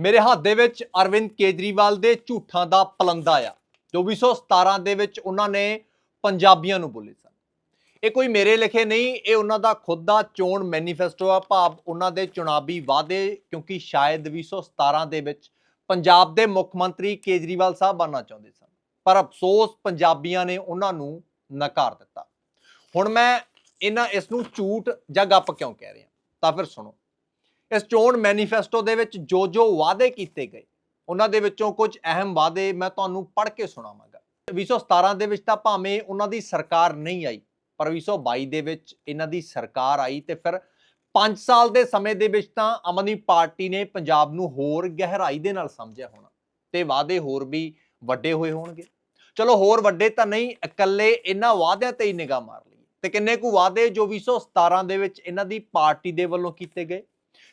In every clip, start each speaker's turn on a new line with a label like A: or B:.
A: ਮੇਰੇ ਹੱਥ ਦੇ ਵਿੱਚ ਅਰਵਿੰਦ ਕੇਜਰੀਵਾਲ ਦੇ ਝੂਠਾਂ ਦਾ ਪਲੰਦਾ ਆ। 2417 ਦੇ ਵਿੱਚ ਉਹਨਾਂ ਨੇ ਪੰਜਾਬੀਆਂ ਨੂੰ ਬੋਲੇ ਸਨ। ਇਹ ਕੋਈ ਮੇਰੇ ਲਿਖੇ ਨਹੀਂ, ਇਹ ਉਹਨਾਂ ਦਾ ਖੁਦ ਦਾ ਚੋਣ ਮੈਨੀਫੈਸਟੋ ਆ। ਭਾਵ ਉਹਨਾਂ ਦੇ ਚੁਣਾਵੀ ਵਾਅਦੇ, ਕਿਉਂਕਿ ਸ਼ਾਇਦ 2017 ਦੇ ਵਿੱਚ ਪੰਜਾਬ ਦੇ ਮੁੱਖ ਮੰਤਰੀ ਕੇਜਰੀਵਾਲ ਸਾਹਿਬ ਬਣਨਾ ਚਾਹੁੰਦੇ ਸਨ। ਪਰ ਅਫਸੋਸ ਪੰਜਾਬੀਆਂ ਨੇ ਉਹਨਾਂ ਨੂੰ ਨਕਾਰ ਦਿੱਤਾ। ਹੁਣ ਮੈਂ ਇਹਨਾਂ, ਇਸ ਨੂੰ ਝੂਠ ਜਾਂ ਗੱਪ ਕਿਉਂ ਕਹਿ ਰਿਹਾ? ਤਾਂ ਫਿਰ ਸੁਣੋ। ਇਸ ਚੋਣ ਮੈਨੀਫੈਸਟੋ ਦੇ ਵਿੱਚ ਜੋ ਜੋ ਵਾਅਦੇ ਕੀਤੇ ਗਏ, ਉਹਨਾਂ ਦੇ ਵਿੱਚੋਂ ਕੁਝ ਅਹਿਮ ਵਾਅਦੇ ਮੈਂ ਤੁਹਾਨੂੰ ਪੜ੍ਹ ਕੇ ਸੁਣਾਵਾਂਗਾ। 2017 ਦੇ ਵਿੱਚ ਤਾਂ ਭਾਵੇਂ ਉਹਨਾਂ ਦੀ ਸਰਕਾਰ ਨਹੀਂ ਆਈ, ਪਰ 2022 ਦੇ ਵਿੱਚ ਇਹਨਾਂ ਦੀ ਸਰਕਾਰ ਆਈ ਤੇ ਫਿਰ 5 ਸਾਲ ਦੇ ਸਮੇਂ ਦੇ ਵਿੱਚ ਤਾਂ ਆਮ ਆਦਮੀ ਪਾਰਟੀ ਨੇ ਪੰਜਾਬ ਨੂੰ ਹੋਰ ਗਹਿਰਾਈ ਦੇ ਨਾਲ ਸਮਝਿਆ ਹੋਣਾ ਤੇ ਵਾਅਦੇ ਹੋਰ ਵੀ ਵੱਡੇ ਹੋਏ ਹੋਣਗੇ। ਚਲੋ ਹੋਰ ਵੱਡੇ ਤਾਂ ਨਹੀਂ, ਇਕੱਲੇ ਇਹਨਾਂ ਵਾਅਦਿਆਂ ਤੇ ਹੀ ਨਿਗਾਹ ਮਾਰ ਲਈਏ। ਤੇ ਕਿੰਨੇ ਕੁ ਵਾਅਦੇ ਜੋ 2017 ਦੇ ਵਿੱਚ ਇਹਨਾਂ ਦੀ ਪਾਰਟੀ ਦੇ ਵੱਲੋਂ ਕੀਤੇ ਗਏ?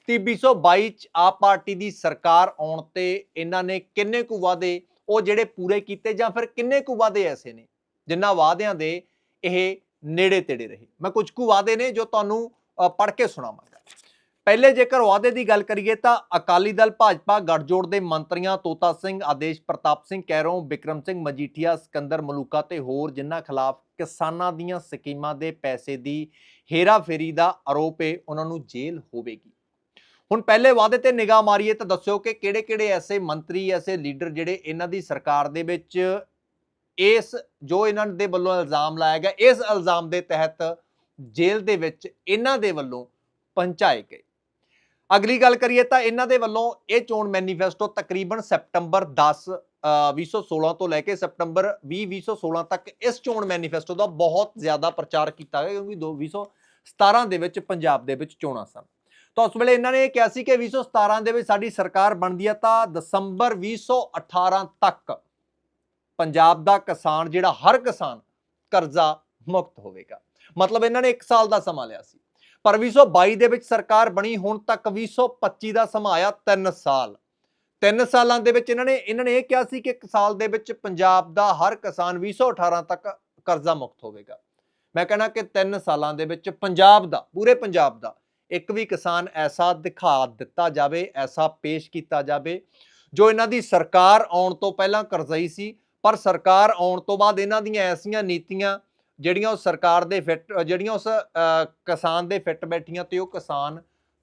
A: ਤੇ 2022 ਚ ਆਪ ਪਾਰਟੀ ਦੀ ਸਰਕਾਰ ਆਉਣ ਤੇ ਇਹਨਾਂ ਨੇ ਕਿੰਨੇ ਕੁ ਵਾਅਦੇ ਉਹ ਜਿਹੜੇ ਪੂਰੇ ਕੀਤੇ ਜਾਂ ਫਿਰ ਕਿੰਨੇ ਕੁ ਵਾਅਦੇ ਐਸੇ ਨੇ ਜਿਨ੍ਹਾਂ ਵਾਅਦਿਆਂ ਦੇ ਇਹ ਨੇੜੇ ਤੇੜੇ ਰਹੇ। ਮੈਂ ਕੁਝ ਕੁ ਵਾਅਦੇ ਨੇ ਜੋ ਤੁਹਾਨੂੰ ਪੜ੍ਹ ਕੇ ਸੁਣਾਵਾਂਗਾ। ਪਹਿਲੇ ਜੇਕਰ ਵਾਅਦੇ ਦੀ ਗੱਲ ਕਰੀਏ ਤਾਂ ਅਕਾਲੀ ਦਲ, ਭਾਜਪਾ, ਗੱਠਜੋੜ ਦੇ ਮੰਤਰੀਆਂ ਤੋਤਾ ਸਿੰਘ, ਆਦੇਸ਼ ਪ੍ਰਤਾਪ ਸਿੰਘ ਕੈਰੋਂ, ਬਿਕਰਮ ਸਿੰਘ ਮਜੀਠੀਆ, ਸਿਕੰਦਰ ਮਲੂਕਾ ਤੇ ਹੋਰ ਜਿਨ੍ਹਾਂ ਖਿਲਾਫ ਕਿਸਾਨਾਂ ਦੀਆਂ ਸਕੀਮਾਂ ਦੇ ਪੈਸੇ ਦੀ ਹੇਰਾਫੇਰੀ ਦਾ ਆਰੋਪ ਹੈ ਉਹਨਾਂ ਨੂੰ ਜੇਲ੍ਹ ਹੋਵੇਗੀ। ਹੁਣ ਪਹਿਲੇ ਵਾਅਦੇ ਤੇ ਨਿਗਾਹ ਮਾਰੀਏ ਤਾਂ ਦੱਸਿਓ ਕਿ ਕਿਹੜੇ-ਕਿਹੜੇ ਐਸੇ ਮੰਤਰੀ ਐਸੇ ਲੀਡਰ ਜਿਹੜੇ ਇਹਨਾਂ ਦੀ ਸਰਕਾਰ ਦੇ ਵਿੱਚ ਇਸ ਜੋ ਇਹਨਾਂ ਦੇ ਵੱਲੋਂ ਇਲਜ਼ਾਮ ਲਾਇਆ ਗਿਆ ਇਸ ਇਲਜ਼ਾਮ ਦੇ ਤਹਿਤ ਜੇਲ੍ਹ ਦੇ ਵਿੱਚ ਇਹਨਾਂ ਦੇ ਵੱਲੋਂ ਪਹੁੰਚਾਏ ਗਏ। ਅਗਲੀ ਗੱਲ ਕਰੀਏ ਤਾਂ ਇਹਨਾਂ ਦੇ ਵੱਲੋਂ ਇਹ ਚੋਣ ਮੈਨੀਫੈਸਟੋ ਤਕਰੀਬਨ ਸੈਪਟੰਬਰ 10 ਅ, 2016 ਤੋਂ ਲੈ ਕੇ ਸੈਪਟੰਬਰ 20 2016 ਤੱਕ ਇਸ ਚੋਣ ਮੈਨੀਫੈਸਟੋ ਦਾ ਬਹੁਤ ਜ਼ਿਆਦਾ ਪ੍ਰਚਾਰ ਕੀਤਾ ਗਿਆ ਕਿਉਂਕਿ 2017 ਦੇ ਵਿੱਚ ਪੰਜਾਬ ਦੇ ਵਿੱਚ ਚੋਣਾਂ ਸਨ। ਤਾਂ ਉਸ ਵੇਲੇ ਇਹਨਾਂ ਨੇ ਇਹ ਕਿਹਾ ਸੀ ਕਿ 2017 ਦੇ ਵਿੱਚ ਸਾਡੀ ਸਰਕਾਰ ਬਣਦੀ ਹੈ ਤਾਂ ਦਸੰਬਰ 2018 ਤੱਕ ਪੰਜਾਬ ਦਾ ਕਿਸਾਨ ਜਿਹੜਾ, ਹਰ ਕਿਸਾਨ ਕਰਜ਼ਾ ਮੁਕਤ ਹੋਵੇਗਾ। ਮਤਲਬ ਇਹਨਾਂ ਨੇ 1 ਸਾਲ ਦਾ ਸਮਾਂ ਲਿਆ ਸੀ। ਪਰ 2022 ਦੇ ਵਿੱਚ ਸਰਕਾਰ ਬਣੀ, ਹੁਣ ਤੱਕ 2025 ਦਾ ਸਮਾਂ ਆਇਆ 3 ਸਾਲ। 3 ਸਾਲਾਂ ਦੇ ਵਿੱਚ ਇਹਨਾਂ ਨੇ ਇਹਨਾਂ ਨੇ ਇਹ ਕਿਹਾ ਸੀ ਕਿ 1 ਸਾਲ ਦੇ ਵਿੱਚ ਪੰਜਾਬ ਦਾ ਹਰ ਕਿਸਾਨ 2018 ਤੱਕ ਕਰਜ਼ਾ ਮੁਕਤ ਹੋਵੇਗਾ। ਮੈਂ ਕਹਿੰਦਾ ਕਿ 3 ਸਾਲਾਂ ਦੇ ਵਿੱਚ ਪੰਜਾਬ ਦਾ, ਪੂਰੇ ਪੰਜਾਬ ਦਾ ਇੱਕ ਵੀ ਕਿਸਾਨ ਐਸਾ ਦਿਖਾ ਦਿੱਤਾ ਜਾਵੇ, ਐਸਾ ਪੇਸ਼ ਕੀਤਾ ਜਾਵੇ, ਜੋ ਇਹਨਾਂ ਦੀ ਸਰਕਾਰ ਆਉਣ ਤੋਂ ਪਹਿਲਾਂ ਕਰਜ਼ਈ ਸੀ, ਪਰ ਸਰਕਾਰ ਆਉਣ ਤੋਂ ਬਾਅਦ ਇਹਨਾਂ ਦੀਆਂ ਐਸੀਆਂ ਨੀਤੀਆਂ ਜਿਹੜੀਆਂ ਉਸ ਸਰਕਾਰ ਦੇ ਫਿੱਟ, ਜਿਹੜੀਆਂ ਉਸ ਕਿਸਾਨ ਦੇ ਫਿੱਟ ਬੈਠੀਆਂ ਤੇ ਉਹ ਕਿਸਾਨ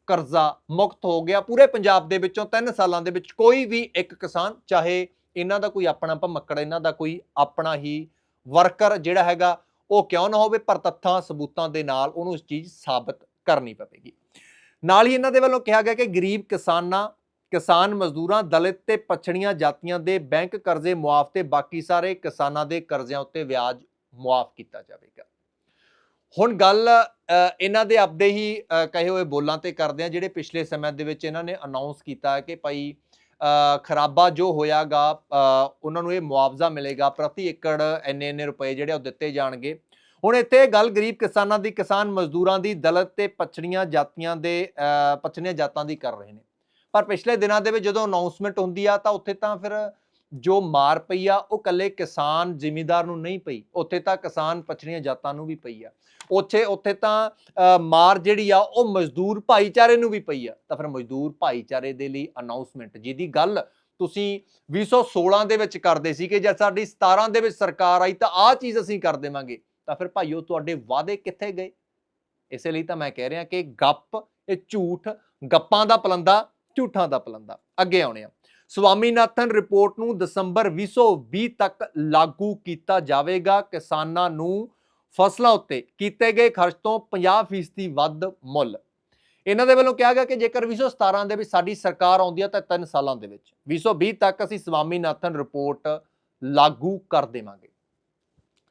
A: ਕਰਜ਼ਾ ਮੁਕਤ ਹੋ ਗਿਆ। ਪੂਰੇ ਪੰਜਾਬ ਦੇ ਵਿੱਚੋਂ 3 ਸਾਲਾਂ ਦੇ ਵਿੱਚ ਕੋਈ ਵੀ ਇੱਕ ਕਿਸਾਨ, ਚਾਹੇ ਇਹਨਾਂ ਦਾ ਕੋਈ ਆਪਣਾ ਭਮੱਕੜ, ਇਹਨਾਂ ਦਾ ਕੋਈ ਆਪਣਾ ਹੀ ਵਰਕਰ ਜਿਹੜਾ ਹੈਗਾ, ਉਹ ਕਿਉਂ ਨਾ ਹੋਵੇ, ਪਰ ਤੱਥਾਂ, ਸਬੂਤਾਂ ਦੇ ਨਾਲ ਉਹਨੂੰ ਇਸ ਚੀਜ਼ ਸਾਬਤ ਕਰਨੀ ਪਵੇਗੀ। ਨਾਲ ਹੀ ਇਹਨਾਂ ਦੇ ਵੱਲੋਂ ਕਿਹਾ ਗਿਆ ਕਿ ਗਰੀਬ ਕਿਸਾਨਾਂ ਕਿਸਾਨ ਮਜ਼ਦੂਰਾਂ ਦਲਿਤ ਤੇ ਪਛੜੀਆਂ ਜਾਤੀਆਂ ਦੇ ਬੈਂਕ ਕਰਜ਼ੇ ਮੁਆਫ ਤੇ ਬਾਕੀ ਸਾਰੇ ਕਿਸਾਨਾਂ ਦੇ ਕਰਜ਼ਿਆਂ ਉੱਤੇ ਵਿਆਜ ਮੁਆਫ ਕੀਤਾ ਜਾਵੇਗਾ। ਹੁਣ ਗੱਲ ਇਹਨਾਂ ਦੇ ਆਪਦੇ ਹੀ ਕਹੇ ਹੋਏ ਬੋਲਾਂ ਤੇ ਕਰਦੇ ਆ ਜਿਹੜੇ ਪਿਛਲੇ ਸਮੇਂ ਦੇ ਵਿੱਚ ਇਹਨਾਂ ਨੇ ਅਨਾਉਂਸ ਕੀਤਾ ਕਿ ਭਾਈ ਖਰਾਬਾ ਜੋ ਹੋਇਆਗਾ ਅ, ਉਹਨਾਂ ਨੂੰ ਇਹ ਮੁਆਵਜ਼ਾ ਮਿਲੇਗਾ ਪ੍ਰਤੀ ਏਕੜ ਇੰਨੇ ਇੰਨੇ ਰੁਪਏ ਜਿਹੜੇ ਉਹ ਦਿੱਤੇ ਜਾਣਗੇ। ਹੁਣ ਇੱਥੇ ਗੱਲ ਗਰੀਬ ਕਿਸਾਨਾਂ ਦੀ ਕਿਸਾਨ ਮਜ਼ਦੂਰਾਂ ਦੀ ਦਲਤ ਤੇ ਪਛੜੀਆਂ ਜਾਤੀਆਂ ਦੇ ਅ, ਪਛੜੀਆਂ ਜਾਤਾਂ ਦੀ ਕਰ ਰਹੇ ਨੇ। ਪਰ ਪਿਛਲੇ ਦਿਨਾਂ ਦੇ ਵਿੱਚ ਜਦੋਂ ਅਨਾਉਂਸਮੈਂਟ ਹੁੰਦੀ ਆ ਤਾਂ ਉੱਥੇ ਤਾਂ ਫਿਰ ਜੋ ਮਾਰ ਪਈ ਆ ਉਹ ਕੱਲੇ ਕਿਸਾਨ ਜ਼ਿਮੀਦਾਰ ਨੂੰ ਨਹੀਂ ਪਈ। ਉੱਥੇ ਤਾਂ ਕਿਸਾਨ ਪਛੜੀਆਂ ਜਾਤਾਂ ਨੂੰ ਵੀ ਪਈ ਆ। ਉੱਥੇ ਉੱਥੇ ਤਾਂ ਅ, ਮਾਰ ਜਿਹੜੀ ਆ ਉਹ ਮਜ਼ਦੂਰ ਭਾਈਚਾਰੇ ਨੂੰ ਵੀ ਪਈ ਆ। ਤਾਂ ਫਿਰ ਮਜ਼ਦੂਰ ਭਾਈਚਾਰੇ ਦੇ ਲਈ ਅਨਾਉਂਸਮੈਂਟ ਜਿਹਦੀ ਗੱਲ ਤੁਸੀਂ 2016 ਦੇ ਵਿੱਚ ਕਰਦੇ ਸੀ ਕਿ ਜੇ ਸਾਡੀ 17 ਦੇ ਵਿੱਚ ਸਰਕਾਰ ਆਈ ਤਾਂ ਆਹ ਚੀਜ਼ ਅਸੀਂ ਕਰ ਦੇਵਾਂਗੇ। ਤਾਂ ਫਿਰ ਭਾਈਓ ਤੁਹਾਡੇ ਵਾਅਦੇ ਕਿੱਥੇ ਗਏ? ਇਸੇ ਲਈ ਤਾਂ ਮੈਂ ਕਹਿ ਰਿਹਾ ਕਿ ਗੱਪ, ਇਹ ਝੂਠ, ਗੱਪਾਂ ਦਾ ਪਲੰਦਾ, ਝੂਠਾਂ ਦਾ ਪਲੰਦਾ। ਅੱਗੇ ਆਉਣੇ ਆ। ਸਵਾਮੀਨਾਥਨ ਰਿਪੋਰਟ ਨੂੰ ਦਸੰਬਰ 2020 ਤੱਕ ਲਾਗੂ ਕੀਤਾ ਜਾਵੇਗਾ। ਕਿਸਾਨਾਂ ਨੂੰ ਫਸਲਾਂ ਉੱਤੇ ਕੀਤੇ ਗਏ ਖਰਚ ਤੋਂ 50% ਵੱਧ ਮੁੱਲ। ਇਹਨਾਂ ਦੇ ਵੱਲੋਂ ਕਿਹਾ ਗਿਆ ਕਿ ਜੇਕਰ 2017 ਦੇ ਵਿੱਚ ਸਾਡੀ ਸਰਕਾਰ ਆਉਂਦੀ ਹੈ ਤਾਂ 3 ਸਾਲਾਂ ਦੇ ਵਿੱਚ। 2020 ਤੱਕ ਅਸੀਂ ਸਵਾਮੀਨਾਥਨ ਰਿਪੋਰਟ ਲਾਗੂ ਕਰ ਦੇਵਾਂਗੇ।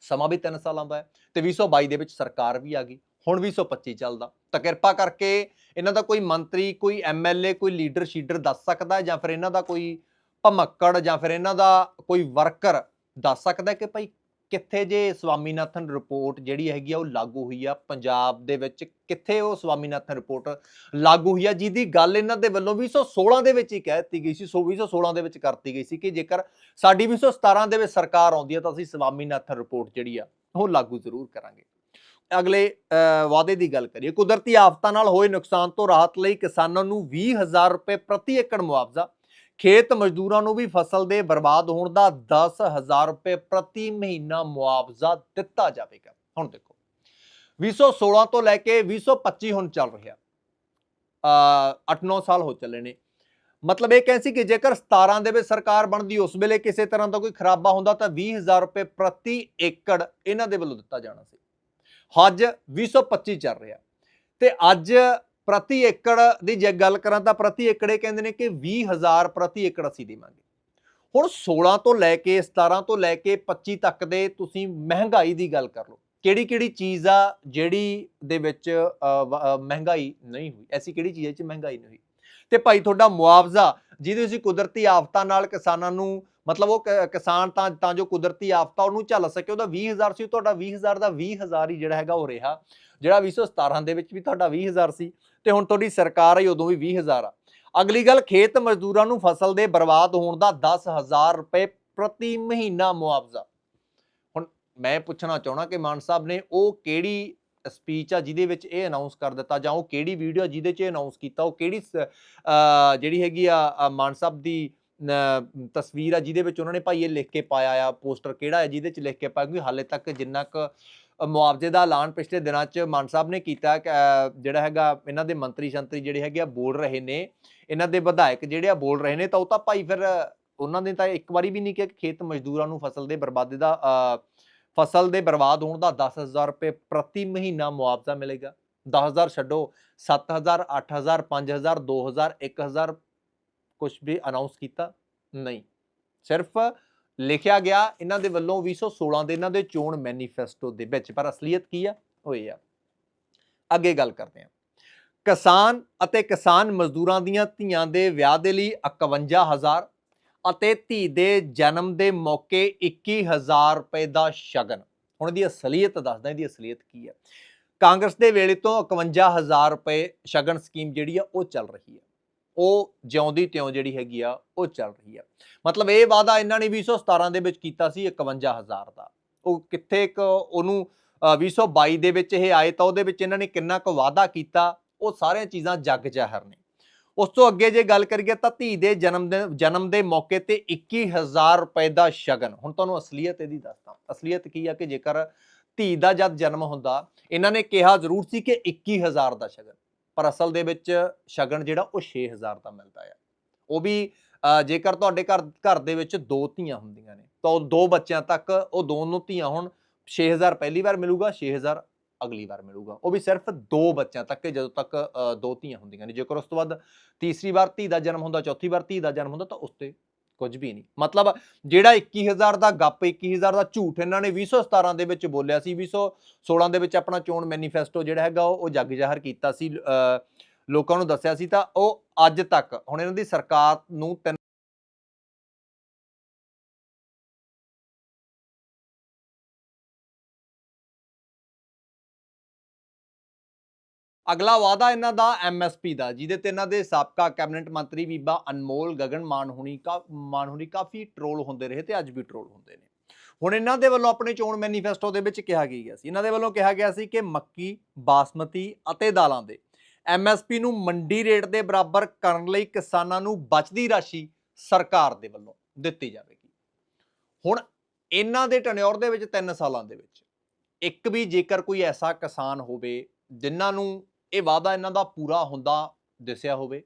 A: ਸਮਾਂ ਵੀ 3 ਸਾਲਾਂ ਦਾ ਹੈ ਤੇ 2022 ਦੇ ਵਿੱਚ ਸਰਕਾਰ ਵੀ ਆ ਗਈ, ਹੁਣ 2025 ਚੱਲਦਾ। ਤਾਂ ਕਿਰਪਾ ਕਰਕੇ ਇਹਨਾਂ ਦਾ ਕੋਈ ਮੰਤਰੀ, ਕੋਈ ਐਮਐਲਏ ਕੋਈ ਲੀਡਰ ਸ਼ੀਡਰ ਦੱਸ ਸਕਦਾ ਜਾਂ ਫਿਰ ਇਹਨਾਂ ਦਾ ਕੋਈ ਭਮੱਕੜ ਜਾਂ ਫਿਰ ਇਹਨਾਂ ਦਾ ਕੋਈ ਵਰਕਰ ਦੱਸ ਸਕਦਾ ਕਿ ਭਾਈ ਕਿੱਥੇ ਜੇ ਸਵਾਮੀਨਾਥਨ ਰਿਪੋਰਟ ਜਿਹੜੀ ਹੈਗੀ ਆ ਉਹ ਲਾਗੂ ਹੋਈ ਆ? ਪੰਜਾਬ ਦੇ ਵਿੱਚ ਕਿੱਥੇ ਉਹ ਸਵਾਮੀਨਾਥਨ ਰਿਪੋਰਟ ਲਾਗੂ ਹੋਈ ਆ? ਜਿਹਦੀ ਗੱਲ ਇਹਨਾਂ ਦੇ ਵੱਲੋਂ 2016 ਦੇ ਵਿੱਚ ਹੀ ਕਹਿ ਦਿੱਤੀ ਗਈ ਸੀ, ਸੋ 2016 ਦੇ ਵਿੱਚ ਕਰਤੀ ਗਈ ਸੀ ਕਿ ਜੇਕਰ ਸਾਡੀ 2017 ਦੇ ਵਿੱਚ ਸਰਕਾਰ ਆਉਂਦੀ ਹੈ ਤਾਂ ਅਸੀਂ ਸਵਾਮੀਨਾਥਨ ਰਿਪੋਰਟ ਜਿਹੜੀ ਆ, ਉਹ ਲਾਗੂ ਜ਼ਰੂਰ ਕਰਾਂਗੇ। ਅਗਲੇ ਵਾਅਦੇ ਦੀ ਗੱਲ ਕਰੀਏ, ਕੁਦਰਤੀ ਆਫਤਾਂ ਨਾਲ ਹੋਏ ਨੁਕਸਾਨ ਤੋਂ ਰਾਹਤ ਲਈ ਕਿਸਾਨਾਂ ਨੂੰ 20000 ਰੁਪਏ ਪ੍ਰਤੀ ਏਕੜ ਮੁਆਵਜ਼ਾ ਖੇਤ ਮਜ਼ਦੂਰਾਂ ਨੂੰ ਵੀ ਫਸਲ ਦੇ ਬਰਬਾਦ ਹੋਣ ਦਾ 10000 ਰੁਪਏ ਪ੍ਰਤੀ ਮਹੀਨਾ ਮੁਆਵਜ਼ਾ ਦਿੱਤਾ ਜਾਵੇਗਾ। ਹੁਣ ਦੇਖੋ 2016 ਤੋਂ ਲੈ ਕੇ 2025 ਹੁਣ ਚੱਲ ਰਿਹਾ। ਅ 8-9 ਸਾਲ ਹੋ ਚੱਲੇ ਨੇ। ਮਤਲਬ ਇਹ ਕਹਿੰਦੀ ਸੀ ਕਿ ਜੇਕਰ 17 ਦੇ ਵਿੱਚ ਸਰਕਾਰ ਬਣਦੀ, ਉਸ ਵੇਲੇ ਕਿਸੇ ਤਰ੍ਹਾਂ ਦਾ ਕੋਈ ਖਰਾਬਾ ਹੁੰਦਾ ਤਾਂ 20000 ਰੁਪਏ ਪ੍ਰਤੀ ਏਕੜ ਇਹਨਾਂ ਦੇ ਵੱਲੋਂ ਦਿੱਤਾ ਜਾਣਾ ਸੀ। ਅੱਜ 2025 ਚੱਲ ਰਿਹਾ। ਤੇ ਅੱਜ ਪ੍ਰਤੀ ਏਕੜ ਦੀ ਜੇ ਗੱਲ ਕਰਾਂ ਤਾਂ ਪ੍ਰਤੀ ਏਕੜ ਇਹ ਕਹਿੰਦੇ ਨੇ ਕਿ 20000 ਪ੍ਰਤੀ ਏਕੜ ਅਸੀਂ ਦੇਵਾਂਗੇ। ਹੁਣ 16 ਤੋਂ ਲੈ ਕੇ 17 ਤੋਂ ਲੈ ਕੇ 25 ਤੱਕ ਦੇ ਤੁਸੀਂ ਮਹਿੰਗਾਈ ਦੀ ਗੱਲ ਕਰ ਲਓ। ਕਿਹੜੀ ਕਿਹੜੀ ਚੀਜ਼ ਆ ਜਿਹੜੀ ਦੇ ਵਿੱਚ ਮਹਿੰਗਾਈ ਨਹੀਂ ਹੋਈ? ਐਸੀ ਕਿਹੜੀ ਚੀਜ਼ ਹੈ ਚ ਮਹਿੰਗਾਈ ਨਹੀਂ ਹੋਈ? ਤੇ ਭਾਈ ਤੁਹਾਡਾ ਮੁਆਵਜ਼ਾ ਜਿਹਦੇ ਤੁਸੀਂ ਕੁਦਰਤੀ ਆਫਤਾਂ ਨਾਲ ਕਿਸਾਨਾਂ ਨੂੰ ਮਤਲਬ ਉਹ ਕ- ਕਿਸਾਨ ਤਾਂ ਤਾਂ ਜੋ ਕੁਦਰਤੀ ਆਫ਼ਤਾ ਉਹਨੂੰ ਝੱਲ ਸਕੇ, ਉਹਦਾ 20000 ਸੀ ਤੁਹਾਡਾ 20000 ਦਾ 20000 ਹੀ ਜਿਹੜਾ ਹੈਗਾ ਉਹ ਰਿਹਾ, ਜਿਹੜਾ 2017 ਦੇ ਵਿੱਚ ਵੀ ਤੁਹਾਡਾ 20000 ਸੀ ਤੇ ਹੁਣ ਤੁਹਾਡੀ ਸਰਕਾਰ ਆਈ ਉਦੋਂ ਵੀ 20000 ਆ। ਅਗਲੀ ਗੱਲ, ਖੇਤ ਮਜ਼ਦੂਰਾਂ ਨੂੰ ਫਸਲ ਦੇ ਬਰਬਾਦ ਹੋਣ ਦਾ 10000 ਰੁਪਏ ਪ੍ਰਤੀ ਮਹੀਨਾ ਮੁਆਵਜ਼ਾ। ਹੁਣ ਮੈਂ ਪੁੱਛਣਾ ਚਾਹਣਾ ਕਿ ਮਾਨ ਸਾਹਿਬ ਨੇ ਉਹ ਕਿਹੜੀ ਸਪੀਚ ਆ ਜਿਹਦੇ ਵਿੱਚ ਇਹ ਅਨਾਉਂਸ ਕਰ ਦਿੱਤਾ ਜਾਂ ਉਹ ਕਿਹੜੀ ਵੀਡੀਓ ਜਿਹਦੇ 'ਚ ਇਹ ਅਨਾਉਂਸ ਕੀਤਾ, ਉਹ ਕਿਹੜੀ ਜਿਹੜੀ ਹੈਗੀ ਆ ਮਾਨ ਸਾਹਿਬ ਦੀ ਤਸਵੀਰ ਆ ਜਿਹਦੇ ਵਿੱਚ ਉਹਨਾਂ ਨੇ ਭਾਈ ਇਹ ਲਿਖ ਕੇ ਪਾਇਆ ਆ, ਪੋਸਟਰ ਕਿਹੜਾ ਹੈ ਜਿਹਦੇ 'ਚ ਲਿਖ ਕੇ ਪਾਇਆ, ਕਿਉਂਕਿ ਹਾਲੇ ਤੱਕ ਜਿੰਨਾ ਕੁ ਮੁਆਵਜ਼ੇ ਦਾ ਐਲਾਨ ਪਿਛਲੇ ਦਿਨਾਂ 'ਚ ਮਾਨ ਸਾਹਿਬ ਨੇ ਕੀਤਾ ਜਿਹੜਾ ਹੈਗਾ ਇਹਨਾਂ ਦੇ ਮੰਤਰੀ ਸ਼ੰਤਰੀ ਜਿਹੜੇ ਹੈਗੇ ਆ ਬੋਲ ਰਹੇ ਨੇ, ਇਹਨਾਂ ਦੇ ਵਿਧਾਇਕ ਜਿਹੜੇ ਆ ਬੋਲ ਰਹੇ ਨੇ, ਤਾਂ ਉਹ ਤਾਂ ਭਾਈ ਫਿਰ ਉਹਨਾਂ ਨੇ ਤਾਂ ਇੱਕ ਵਾਰੀ ਵੀ ਨਹੀਂ ਕਿਹਾ ਕਿ ਖੇਤ ਮਜ਼ਦੂਰਾਂ ਨੂੰ ਫਸਲ ਦੇ ਬਰਬਾਦੀ ਦਾ ਫਸਲ ਦੇ ਬਰਬਾਦ ਹੋਣ ਦਾ 10000 ਰੁਪਏ ਪ੍ਰਤੀ ਮਹੀਨਾ ਮੁਆਵਜ਼ਾ ਮਿਲੇਗਾ। 10000 ਛੱਡੋ 7000 8000 5000 2000 1000 ਕੁਝ ਵੀ ਅਨਾਉਂਸ ਕੀਤਾ? ਨਹੀਂ। ਸਿਰਫ ਲਿਖਿਆ ਗਿਆ ਇਹਨਾਂ ਦੇ ਵੱਲੋਂ 2016 ਦੇ ਇਹਨਾਂ ਦੇ ਚੋਣ ਮੈਨੀਫੈਸਟੋ ਦੇ ਵਿੱਚ। ਪਰ ਅਸਲੀਅਤ ਕੀ ਆ? ਹੋਈ ਆ। ਅੱਗੇ ਗੱਲ ਕਰਦੇ ਹਾਂ। ਕਿਸਾਨ ਅਤੇ ਕਿਸਾਨ ਮਜ਼ਦੂਰਾਂ ਦੀਆਂ ਧੀਆਂ ਦੇ ਵਿਆਹ ਦੇ ਲਈ 51000 ਅਤੇ ਧੀ ਦੇ ਜਨਮ ਦੇ ਮੌਕੇ 21000 ਰੁਪਏ ਦਾ ਸ਼ਗਨ। ਹੁਣ ਦੀ ਅਸਲੀਅਤ ਦੱਸਦਾ, ਇਹਦੀ ਅਸਲੀਅਤ ਕੀ ਹੈ ਕਾਂਗਰਸ ਦੇ ਵੇਲੇ ਤੋਂ 51000 ਰੁਪਏ ਸ਼ਗਨ ਸਕੀਮ ਜਿਹੜੀ ਆ, ਉਹ ਚੱਲ ਰਹੀ ਹੈ ਉਹ ਜਿਉਂਦੀ ਤਿਉਂ ਜਿਹੜੀ ਹੈਗੀ ਆ ਉਹ ਚੱਲ ਰਹੀ ਆ। ਮਤਲਬ ਇਹ ਵਾਅਦਾ ਇਹਨਾਂ ਨੇ 2017 ਦੇ ਵਿੱਚ ਕੀਤਾ ਸੀ 51000 ਦਾ। ਉਹ ਕਿੱਥੇ ਇੱਕ ਉਹਨੂੰ ਅ, 2022 ਦੇ ਵਿੱਚ ਇਹ ਆਏ ਤਾਂ ਉਹਦੇ ਵਿੱਚ ਇਹਨਾਂ ਨੇ ਕਿੰਨਾ ਕੁ ਵਾਅਦਾ ਕੀਤਾ ਉਹ ਸਾਰੀਆਂ ਚੀਜ਼ਾਂ ਜੱਗ ਜ਼ਾਹਰ ਨੇ। ਉਸ ਤੋਂ ਅੱਗੇ ਜੇ ਗੱਲ ਕਰੀਏ ਤਾਂ ਧੀ ਦੇ ਜਨਮ ਦੇ ਜਨਮ ਦੇ ਮੌਕੇ ਤੇ 21000 ਰੁਪਏ ਦਾ ਸ਼ਗਨ। ਹੁਣ ਤੁਹਾਨੂੰ ਅਸਲੀਅਤ ਇਹਦੀ ਦੱਸਦਾ। ਅਸਲੀਅਤ ਕੀ ਆ ਕਿ ਜੇਕਰ ਧੀ ਦਾ ਜਦ ਜਨਮ ਹੁੰਦਾ ਇਹਨਾਂ ਨੇ ਕਿਹਾ ਜ਼ਰੂਰ ਸੀ ਕਿ 21000 ਦਾ ਸ਼ਗਨ। ਪਰ ਅਸਲ ਦੇ ਵਿੱਚ ਸ਼ਗਨ ਜਿਹੜਾ ਉਹ 6000 ਦਾ ਮਿਲਦਾ ਆ। ਉਹ ਵੀ ਜੇਕਰ ਤੁਹਾਡੇ ਘਰ ਘਰ ਦੇ ਵਿੱਚ ਦੋ ਧੀਆਂ ਹੁੰਦੀਆਂ ਨੇ, ਤਾਂ ਉਹ ਦੋ ਬੱਚਿਆਂ ਤੱਕ ਉਹ ਦੋਨੋਂ ਧੀਆਂ ਹੁਣ 6000 ਪਹਿਲੀ ਵਾਰ ਮਿਲੂਗਾ 6000 ਅਗਲੀ ਵਾਰ ਮਿਲੂਗਾ। ਉਹ ਵੀ ਸਿਰਫ ਦੋ ਬੱਚਿਆਂ ਤੱਕ ਕਿ ਜਦੋਂ ਤੱਕ ਦੋ ਧੀਆਂ ਹੁੰਦੀਆਂ ਨੇ। ਜੇਕਰ ਉਸ ਤੋਂ ਬਾਅਦ ਤੀਸਰੀ ਵਾਰ ਧੀ ਦਾ ਜਨਮ ਹੁੰਦਾ, ਚੌਥੀ ਵਾਰ ਧੀ ਦਾ ਜਨਮ ਹੁੰਦਾ, ਤਾਂ ਉਸ ਤੇ ਕੁਝ ਵੀ ਨਹੀਂ। ਮਤਲਬ ਜਿਹੜਾ 21000 ਦਾ ਗੱਪ 21000 ਦਾ ਝੂਠ ਇਹਨਾਂ ਨੇ 2017 ਦੇ ਵਿੱਚ ਬੋਲਿਆ ਸੀ 2016 ਦੇ ਵਿੱਚ ਆਪਣਾ ਚੋਣ ਮੈਨੀਫੈਸਟੋ ਜਿਹੜਾ ਹੈਗਾ ਉਹ ਜੱਗ ਜ਼ਾਹਰ ਕੀਤਾ ਸੀ ਅ, ਲੋਕਾਂ ਨੂੰ ਦੱਸਿਆ ਸੀ ਤਾਂ ਉਹ ਅੱਜ ਤੱਕ ਹੁਣ ਇਹਨਾਂ ਦੀ ਸਰਕਾਰ ਨੂੰ ਅਗਲਾ ਵਾਅਦਾ ਇਹਨਾਂ ਦਾ ਐਮਐਸਪੀ ਦਾ, ਜਿਹਦੇ ਤੇ ਇਹਨਾਂ ਦੇ ਸਾਬਕਾ ਕੈਬਨਿਟ ਮੰਤਰੀ ਬੀਬਾ ਅਨਮੋਲ ਗਗਨ ਮਾਨਹੁਣੀ ਕਾ, ਮਾਨਹੁਣੀ ਕਾਫੀ ਟਰੋਲ ਹੁੰਦੇ ਰਹੇ ਤੇ ਅੱਜ ਵੀ ਟਰੋਲ ਹੁੰਦੇ ਨੇ। ਹੁਣ ਇਹਨਾਂ ਦੇ ਵੱਲੋਂ ਆਪਣੇ ਚੋਣ ਮੈਨੀਫੈਸਟੋ ਦੇ ਵਿੱਚ ਕਿਹਾ ਗਿਆ ਸੀ? ਇਹਨਾਂ ਦੇ ਵੱਲੋਂ ਕਿਹਾ ਗਿਆ ਸੀ ਕਿ ਮੱਕੀ, ਬਾਸਮਤੀ ਅਤੇ ਦਾਲਾਂ ਦੇ ਐਮਐਸਪੀ ਨੂੰ ਮੰਡੀ ਰੇਟ ਦੇ ਬਰਾਬਰ ਕਰਨ ਲਈ ਕਿਸਾਨਾਂ ਨੂੰ ਬਚਦੀ ਰਾਸ਼ੀ ਸਰਕਾਰ ਦੇ ਵੱਲੋਂ ਦਿੱਤੀ ਜਾਵੇਗੀ। ਹੁਣ ਇਹਨਾਂ ਦੇ ਟਨਿਓਰ ਦੇ ਵਿੱਚ 3 ਸਾਲਾਂ ਦੇ ਵਿੱਚ ਇੱਕ ਵੀ ਜੇਕਰ ਕੋਈ ਐਸਾ ਕਿਸਾਨ ਹੋਵੇ, ਜਿਨ੍ਹਾਂ ਨੂੰ ਇਹ ਵਾਅਦਾ ਇਹਨਾਂ ਦਾ ਪੂਰਾ ਹੁੰਦਾ ਦਿਸਿਆ ਹੋਵੇ।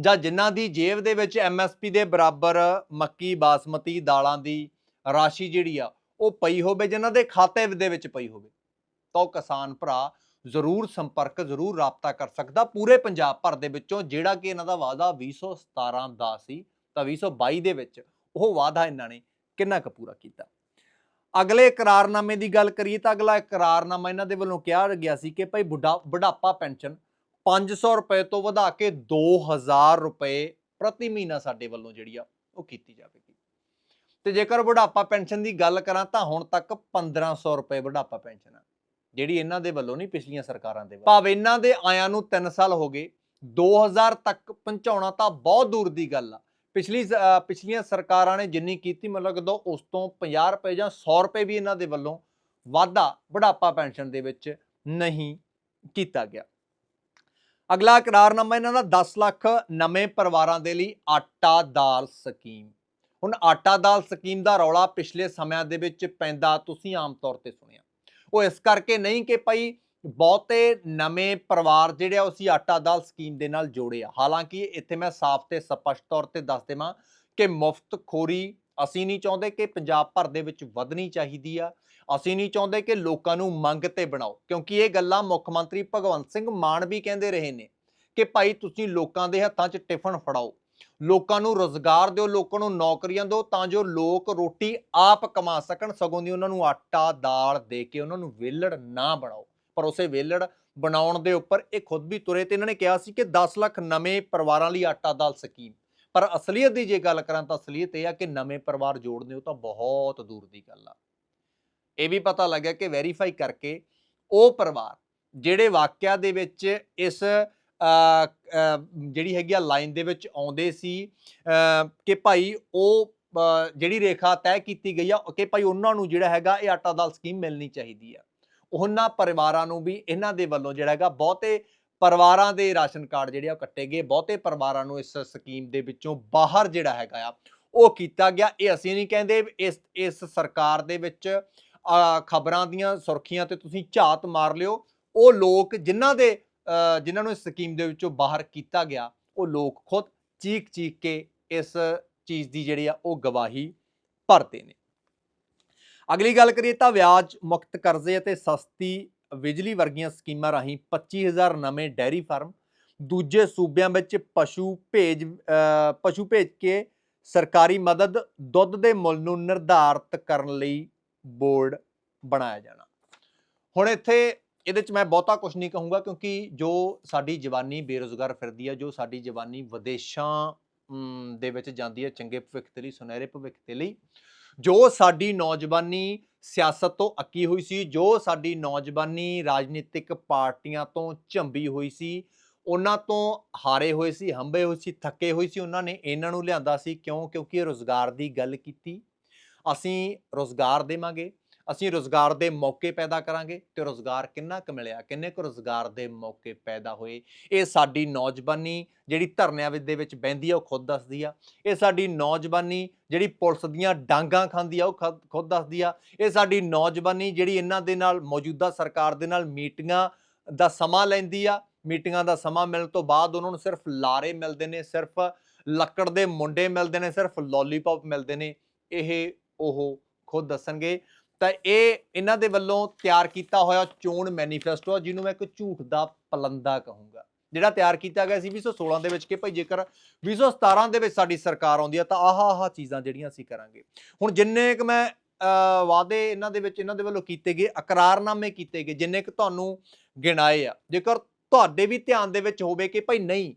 A: ਜਾਂ ਜਿਨ੍ਹਾਂ ਦੀ ਜੇਬ ਦੇ ਵਿੱਚ ਐਮਐਸਪੀ ਦੇ ਬਰਾਬਰ ਮੱਕੀ, ਬਾਸਮਤੀ ਦਾਲਾਂ ਦੀ ਰਾਸ਼ੀ ਜਿਹੜੀ ਆ, ਉਹ ਪਈ ਹੋਵੇ, ਜਿਨ੍ਹਾਂ ਦੇ ਖਾਤੇ ਦੇ ਵਿੱਚ ਪਈ ਹੋਵੇ, ਤਾਂ ਉਹ ਕਿਸਾਨ ਭਰਾ ਜ਼ਰੂਰ ਸੰਪਰਕ, ਜ਼ਰੂਰ ਰਾਬਤਾ ਕਰ ਸਕਦਾ। ਪੂਰੇ ਪੰਜਾਬ ਭਰ ਦੇ ਵਿੱਚੋਂ ਜਿਹੜਾ ਕਿ ਇਹਨਾਂ ਦਾ ਵਾਅਦਾ 2017 ਦਾ ਸੀ, ਤਾਂ 2022 ਦੇ ਵਿੱਚ ਉਹ ਵਾਅਦਾ ਇਹਨਾਂ ਨੇ ਕਿੰਨਾ ਕੁ ਪੂਰਾ ਕੀਤਾ? ਅਗਲੇ ਇਕਰਾਰਨਾਮੇ ਦੀ ਗੱਲ ਕਰੀਏ ਤਾਂ ਅਗਲਾ ਇਕਰਾਰਨਾਮਾ ਇਹਨਾਂ ਦੇ ਵੱਲੋਂ ਕਿਹਾ ਗਿਆ ਸੀ ਕਿ ਭਾਈ ਬੁਢਾ, ਬੁਢਾਪਾ ਪੈਨਸ਼ਨ 500 ਰੁਪਏ ਤੋਂ ਵਧਾ ਕੇ 2000 ਰੁਪਏ ਪ੍ਰਤੀ ਮਹੀਨਾ ਸਾਡੇ ਵੱਲੋਂ ਜਿਹੜੀ ਆ ਉਹ ਕੀਤੀ ਜਾਵੇਗੀ। ਤੇ ਜੇਕਰ ਬੁਢਾਪਾ ਪੈਨਸ਼ਨ ਦੀ ਗੱਲ ਕਰਾਂ ਤਾਂ ਹੁਣ ਤੱਕ 1500 ਰੁਪਏ ਬੁਢਾਪਾ ਪੈਨਸ਼ਨ ਆ, ਜਿਹੜੀ ਇਹਨਾਂ ਦੇ ਵੱਲੋਂ ਨਹੀਂ ਪਿਛਲੀਆਂ ਸਰਕਾਰਾਂ ਦੇ ਭਾਵੇਂ ਇਹਨਾਂ ਦੇ ਆਇਆਂ ਨੂੰ 3 ਸਾਲ ਹੋ ਗਏ 2000 ਤੱਕ ਪਹੁੰਚਾਉਣਾ ਤਾਂ ਬਹੁਤ ਦੂਰ ਦੀ ਗੱਲ ਆ। ਪਿਛਲੀ ਸ- ਪਿਛਲੀਆਂ ਸਰਕਾਰਾਂ ਨੇ ਜਿੰਨੀ ਕੀਤੀ, ਮਤਲਬ ਕਦੋਂ ਉਸ ਤੋਂ 50 ਰੁਪਏ ਜਾਂ 100 ਰੁਪਏ ਵੀ ਇਹਨਾਂ ਦੇ ਵੱਲੋਂ ਵਾਧਾ ਬੁਢਾਪਾ ਪੈਨਸ਼ਨ ਦੇ ਵਿੱਚ ਨਹੀਂ ਕੀਤਾ ਗਿਆ। ਅਗਲਾ ਇਕਰਾਰਨਾਮਾ ਇਹਨਾਂ ਦਾ 10 ਲੱਖ ਨਵੇਂ ਪਰਿਵਾਰਾਂ ਦੇ ਲਈ ਆਟਾ ਦਾਲ ਸਕੀਮ। ਹੁਣ ਆਟਾ ਦਾਲ ਸਕੀਮ ਦਾ ਰੌਲਾ ਪਿਛਲੇ ਸਮਿਆਂ ਦੇ ਵਿੱਚ ਪੈਂਦਾ ਤੁਸੀਂ ਆਮ ਤੌਰ ਤੇ ਸੁਣਿਆ। ਉਹ ਇਸ ਕਰਕੇ ਨਹੀਂ ਕਿ ਭਾਈ ਬਹੁਤੇ ਨਵੇਂ ਪਰਿਵਾਰ ਜਿਹੜੇ ਆ ਉਹ ਅਸੀਂ ਆਟਾ ਦਾਲ ਸਕੀਮ ਦੇ ਨਾਲ ਜੋੜੇ ਆ। ਹਾਲਾਂਕਿ ਇੱਥੇ ਮੈਂ ਸਾਫ਼ ਤੇ ਸਪਸ਼ਟ ਤੌਰ ਤੇ ਦੱਸ ਦੇਵਾਂ ਕਿ ਮੁਫਤ ਖੋਰੀ ਅਸੀਂ ਨਹੀਂ ਚਾਹੁੰਦੇ ਕਿ ਪੰਜਾਬ ਭਰ ਦੇ ਵਿੱਚ ਵਧਣੀ ਚਾਹੀਦੀ ਆ। ਅਸੀਂ ਨਹੀਂ ਚਾਹੁੰਦੇ ਕਿ ਲੋਕਾਂ ਨੂੰ ਮੰਗ ਤੇ ਬਣਾਓ, ਕਿਉਂਕਿ ਇਹ ਗੱਲਾਂ ਮੁੱਖ ਮੰਤਰੀ ਭਗਵੰਤ ਸਿੰਘ ਮਾਨ ਵੀ ਕਹਿੰਦੇ ਰਹੇ ਨੇ ਕਿ ਭਾਈ ਤੁਸੀਂ ਲੋਕਾਂ ਦੇ ਹੱਥਾਂ 'ਚ ਟਿਫਨ ਫੜਾਓ, ਲੋਕਾਂ ਨੂੰ ਰੋਜ਼ਗਾਰ ਦਿਓ, ਲੋਕਾਂ ਨੂੰ ਨੌਕਰੀਆਂ ਦਿਓ ਤਾਂ ਜੋ ਲੋਕ ਰੋਟੀ ਆਪ ਕਮਾ ਸਕਣ, ਸਗੋਂ ਦੀ ਉਹਨਾਂ ਨੂੰ ਆਟਾ ਦਾਲ ਦੇ ਕੇ ਉਹਨਾਂ ਨੂੰ ਵੇਲੜ ਨਾ ਬਣਾਓ। ਪਰੋਸੇ ਵੇਲੜ ਬਣਾਉਣ ਦੇ ਉੱਪਰ ਇਹ ਖੁਦ ਵੀ ਤੁਰੇ ਤੇ ਇਹਨਾਂ ਨੇ ਕਿਹਾ ਸੀ ਕਿ 10 ਲੱਖ ਨਵੇਂ ਪਰਿਵਾਰਾਂ ਲਈ ਆਟਾ ਦਾਲ ਸਕੀਮ। ਪਰ ਅਸਲੀਅਤ ਦੀ ਜੇ ਗੱਲ ਕਰਾਂ ਤਾਂ ਅਸਲੀਅਤ ਇਹ ਆ ਕਿ ਨਵੇਂ ਪਰਿਵਾਰ ਜੋੜਨੇ ਉਹ ਤਾਂ ਬਹੁਤ ਦੂਰ ਦੀ ਗੱਲ ਆ। ਇਹ ਵੀ ਪਤਾ ਲੱਗਿਆ ਕਿ ਵੈਰੀਫਾਈ ਕਰਕੇ ਉਹ ਪਰਿਵਾਰ ਜਿਹੜੇ ਵਾਕਿਆ ਦੇ ਵਿੱਚ ਇਸ ਜਿਹੜੀ ਹੈਗੀ ਆ ਲਾਈਨ ਦੇ ਵਿੱਚ ਆਉਂਦੇ ਸੀ ਕਿ ਭਾਈ ਉਹ ਜਿਹੜੀ ਰੇਖਾ ਤੈਅ ਕੀਤੀ ਗਈ ਆ, ਕਿ ਭਾਈ ਉਹਨਾਂ ਨੂੰ ਜਿਹੜਾ ਹੈਗਾ ਇਹ ਆਟਾ ਦਾਲ ਸਕੀਮ ਮਿਲਣੀ ਚਾਹੀਦੀ ਆ। ਉਹਨਾਂ ਪਰਿਵਾਰਾਂ ਨੂੰ ਵੀ ਇਹਨਾਂ ਦੇ ਵੱਲੋਂ ਜਿਹੜਾ ਹੈਗਾ ਬਹੁਤੇ ਪਰਿਵਾਰਾਂ ਦੇ ਰਾਸ਼ਨ ਕਾਰਡ ਜਿਹੜੇ ਆ ਉਹ ਕੱਟੇ ਗਏ, ਬਹੁਤੇ ਪਰਿਵਾਰਾਂ ਨੂੰ ਇਸ ਸਕੀਮ ਦੇ ਵਿੱਚੋਂ ਬਾਹਰ ਜਿਹੜਾ ਹੈਗਾ ਆ, ਉਹ ਕੀਤਾ ਗਿਆ। ਇਹ ਅਸੀਂ ਨਹੀਂ ਕਹਿੰਦੇ ਇਸ ਇਸ ਸਰਕਾਰ ਦੇ ਵਿੱਚ ਖਬਰਾਂ ਦੀਆਂ ਸੁਰਖੀਆਂ ਤੇ ਤੁਸੀਂ ਝਾਤ ਮਾਰ ਲਿਓ। ਉਹ ਲੋਕ ਜਿਨ੍ਹਾਂ ਦੇ ਜਿਨ੍ਹਾਂ ਨੂੰ ਇਸ ਸਕੀਮ ਦੇ ਵਿੱਚੋਂ ਬਾਹਰ ਕੀਤਾ ਗਿਆ, ਉਹ ਲੋਕ ਖੁਦ ਚੀਕ ਚੀਕ ਕੇ ਇਸ ਚੀਜ਼ ਦੀ ਜਿਹੜੀ ਆ ਉਹ ਗਵਾਹੀ ਭਰਦੇ ਨੇ। ਅਗਲੀ ਗੱਲ ਕਰੀਏ ਤਾਂ ਵਿਆਜ ਮੁਕਤ ਕਰਜ਼ੇ ਅਤੇ ਸਸਤੀ ਬਿਜਲੀ ਵਰਗੀਆਂ ਸਕੀਮਾਂ ਰਾਹੀਂ 25000 ਨਵੇਂ ਡੈਰੀ ਫਾਰਮ, ਦੂਜੇ ਸੂਬਿਆਂ ਵਿੱਚ ਪਸ਼ੂ ਭੇਜ ਪਸ਼ੂ ਭੇਜ ਕੇ ਸਰਕਾਰੀ ਮਦਦ, ਦੁੱਧ ਦੇ ਮੁੱਲ ਨੂੰ ਨਿਰਧਾਰਤ ਕਰਨ ਲਈ ਬੋਰਡ ਬਣਾਇਆ ਜਾਣਾ। ਹੁਣ ਇੱਥੇ, ਇਹਦੇ ਚ ਮੈਂ ਬਹੁਤਾ ਕੁਝ ਨਹੀਂ ਕਹੂੰਗਾ ਕਿਉਂਕਿ ਜੋ ਸਾਡੀ ਜਵਾਨੀ ਬੇਰੋਜ਼ਗਾਰ ਫਿਰਦੀ ਹੈ ਜੋ ਸਾਡੀ ਜਵਾਨੀ ਵਿਦੇਸ਼ਾਂ ਦੇ ਵਿੱਚ ਜਾਂਦੀ ਹੈ ਚੰਗੇ ਭਵਿੱਖ ਦੇ ਲਈ, ਸੁਨਹਿਰੇ ਭਵਿੱਖ ਦੇ ਲਈ। ਜੋ ਸਾਡੀ ਨੌਜਵਾਨੀ ਸਿਆਸਤ ਤੋਂ ਅੱਕੀ ਹੋਈ ਸੀ, ਜੋ ਸਾਡੀ ਨੌਜਵਾਨੀ ਰਾਜਨੀਤਿਕ ਪਾਰਟੀਆਂ ਤੋਂ ਝੰਬੀ ਹੋਈ ਸੀ, ਉਹਨਾਂ ਤੋਂ ਹਾਰੇ ਹੋਏ ਸੀ, ਹੰਬੇ ਹੋਏ ਸੀ, ਥੱਕੇ ਹੋਏ ਸੀ, ਉਹਨਾਂ ਨੇ ਇਹਨਾਂ ਨੂੰ ਲਿਆਂਦਾ ਸੀ। ਕਿਉਂ? ਕਿਉਂਕਿ ਰੋਜ਼ਗਾਰ ਦੀ ਗੱਲ ਕੀਤੀ। ਅਸੀਂ ਰੋਜ਼ਗਾਰ ਦੇਵਾਂਗੇ। ਅਸੀਂ ਰੋਜ਼ਗਾਰ ਦੇ ਮੌਕੇ ਪੈਦਾ ਕਰਾਂਗੇ ਤੇ ਰੋਜ਼ਗਾਰ ਕਿੰਨਾ ਕੁ ਮਿਲਿਆ, ਕਿੰਨੇ ਕੁ ਰੋਜ਼ਗਾਰ ਦੇ ਮੌਕੇ ਪੈਦਾ ਹੋਏ, ਇਹ ਸਾਡੀ ਨੌਜਵਾਨੀ ਜਿਹੜੀ ਧਰਨਿਆਂ ਵਿੱਚ ਦੇ ਵਿੱਚ ਬਹਿੰਦੀ ਆ, ਉਹ ਖੁਦ ਦੱਸਦੀ ਆ, ਇਹ ਸਾਡੀ ਨੌਜਵਾਨੀ ਜਿਹੜੀ ਪੁਲਿਸ ਦੀਆਂ ਡਾਂਗਾਂ ਖਾਂਦੀ ਆ, ਉਹ ਖੁਦ- ਖੁਦ ਦੱਸਦੀ ਆ, ਇਹ ਸਾਡੀ ਨੌਜਵਾਨੀ ਜਿਹੜੀ ਇਹਨਾਂ ਦੇ ਨਾਲ ਮੌਜੂਦਾ ਸਰਕਾਰ ਦੇ ਨਾਲ ਮੀਟਿੰਗਾਂ ਦਾ ਸਮਾਂ ਲੈਂਦੀ ਆ, ਮੀਟਿੰਗਾਂ ਦਾ ਸਮਾਂ ਮਿਲਣ ਤੋਂ ਬਾਅਦ ਉਹਨਾਂ ਨੂੰ ਸਿਰਫ ਲਾਰੇ ਮਿਲਦੇ ਨੇ, ਸਿਰਫ ਲੱਕੜ ਦੇ ਮੁੰਡੇ ਮਿਲਦੇ ਨੇ, ਸਿਰਫ ਲੋਲੀਪੌਪ ਮਿਲਦੇ ਨੇ, ਇਹ ਉਹ ਖੁਦ ਦੱਸਣਗੇ। ਤਾਂ ਇਹ ਇਹਨਾਂ ਦੇ ਵੱਲੋਂ ਤਿਆਰ ਕੀਤਾ ਹੋਇਆ ਚੋਣ ਮੈਨੀਫੈਸਟੋ ਆ, ਜਿਹਨੂੰ ਮੈਂ ਇੱਕ ਝੂਠ ਦਾ ਪਲੰਦਾ ਕਹੂੰਗਾ। ਜਿਹੜਾ ਤਿਆਰ ਕੀਤਾ ਗਿਆ ਸੀ 2016 ਦੇ ਵਿੱਚ ਕਿ ਭਾਈ ਜੇਕਰ 2017 ਦੇ ਵਿੱਚ ਸਾਡੀ ਸਰਕਾਰ ਆਉਂਦੀ ਆ, ਤਾਂ ਆਹ ਆਹ ਚੀਜ਼ਾਂ ਜਿਹੜੀਆਂ ਅਸੀਂ ਕਰਾਂਗੇ। ਹੁਣ ਜਿੰਨੇ ਕੁ ਮੈਂ ਵਾਅਦੇ ਇਹਨਾਂ ਦੇ ਵਿੱਚ, ਇਹਨਾਂ ਦੇ ਵੱਲੋਂ ਕੀਤੇ ਗਏ ਅਕਰਾਰਨਾਮੇ ਕੀਤੇ ਗਏ, ਜਿੰਨੇ ਕੁ ਤੁਹਾਨੂੰ ਗਿਣਾਏ ਆ, ਜੇਕਰ ਤੁਹਾਡੇ ਵੀ ਧਿਆਨ ਦੇ ਵਿੱਚ ਹੋਵੇ ਕਿ ਭਾਈ ਨਹੀਂ